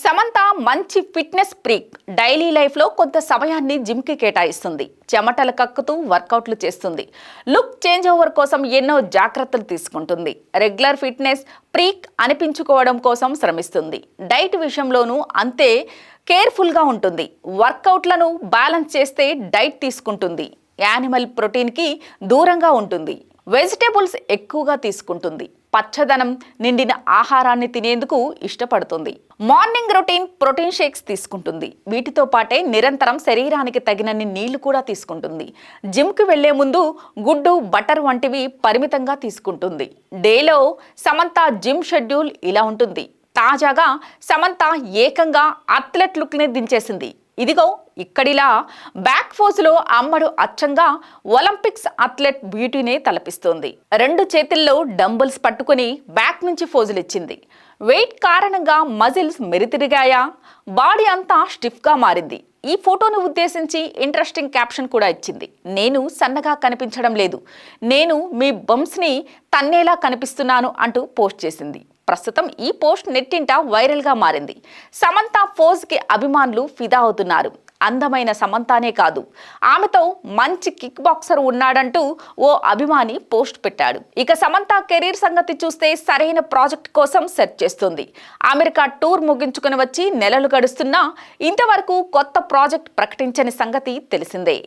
సమంత మంచి fitness ప్రీక్ daily లైఫ్లో కొంత సమయాన్ని జిమ్కి కేటాయిస్తుంది. చెమటలు కక్కుతూ వర్కౌట్లు చేస్తుంది. లుక్ చేంజ్ ఓవర్ కోసం ఎన్నో జాగ్రత్తలు తీసుకుంటుంది. రెగ్యులర్ ఫిట్నెస్ ప్రీక్ అనిపించుకోవడం కోసం శ్రమిస్తుంది. డైట్ విషయంలోనూ అంతే కేర్ఫుల్గా ఉంటుంది. వర్కౌట్లను బ్యాలెన్స్ చేస్తే డైట్ తీసుకుంటుంది. యానిమల్ ప్రోటీన్కి దూరంగా ఉంటుంది. వెజిటేబుల్స్ ఎక్కువగా తీసుకుంటుంది. పచ్చదనం నిండిన ఆహారాన్ని తినేందుకు ఇష్టపడుతుంది. మార్నింగ్ రొటీన్ ప్రోటీన్ షేక్స్ తీసుకుంటుంది. వీటితో పాటే నిరంతరం శరీరానికి తగినన్ని నీళ్ళు కూడా తీసుకుంటుంది. జిమ్కి వెళ్ళే ముందు గుడ్డు బటర్ వంటివి పరిమితంగా తీసుకుంటుంది. డేలో సమంత జిమ్ షెడ్యూల్ ఇలా ఉంటుంది. తాజాగా సమంత ఏకంగా అథ్లెట్ లుక్ని దించేసింది. ఇదిగో ఇక్కడిలా బ్యాక్ ఫోజ్లో అమ్మడు అచ్చంగా ఒలింపిక్స్ అథ్లెట్ బ్యూటీనే తలపిస్తోంది. రెండు చేతుల్లో డంబుల్స్ పట్టుకుని బ్యాక్ నుంచి ఫోజులు ఇచ్చింది. వెయిట్ కారణంగా మజిల్స్ మెరితిరిగాయా? బాడీ అంతా స్టిఫ్గా మారింది. ఈ ఫోటోను ఉద్దేశించి ఇంట్రెస్టింగ్ క్యాప్షన్ కూడా ఇచ్చింది. నేను సన్నగా కనిపించడం లేదు. నేను మీ బంప్స్ని తన్నేలా కనిపిస్తున్నాను అంటూ పోస్ట్ చేసింది. ప్రస్తుతం ఈ పోస్ట్ నెట్టింట వైరల్గా మారింది. సమంత ఫోజ్కి అభిమానులు ఫిదా అవుతున్నారు. అందమైన సమంతానే కాదు. ఆమెతో మంచి కిక్ బాక్సర్ ఉన్నాడంటూ ఓ అభిమాని పోస్ట్ పెట్టాడు. ఇక సమంత కెరీర్ సంగతి చూస్తే సరైన ప్రాజెక్ట్ కోసం సెర్చ్ చేస్తుంది. అమెరికా టూర్ ముగించుకుని వచ్చి నెలలు గడుస్తున్నా ఇంతవరకు కొత్త ప్రాజెక్ట్ ప్రకటించని సంగతి తెలిసిందే.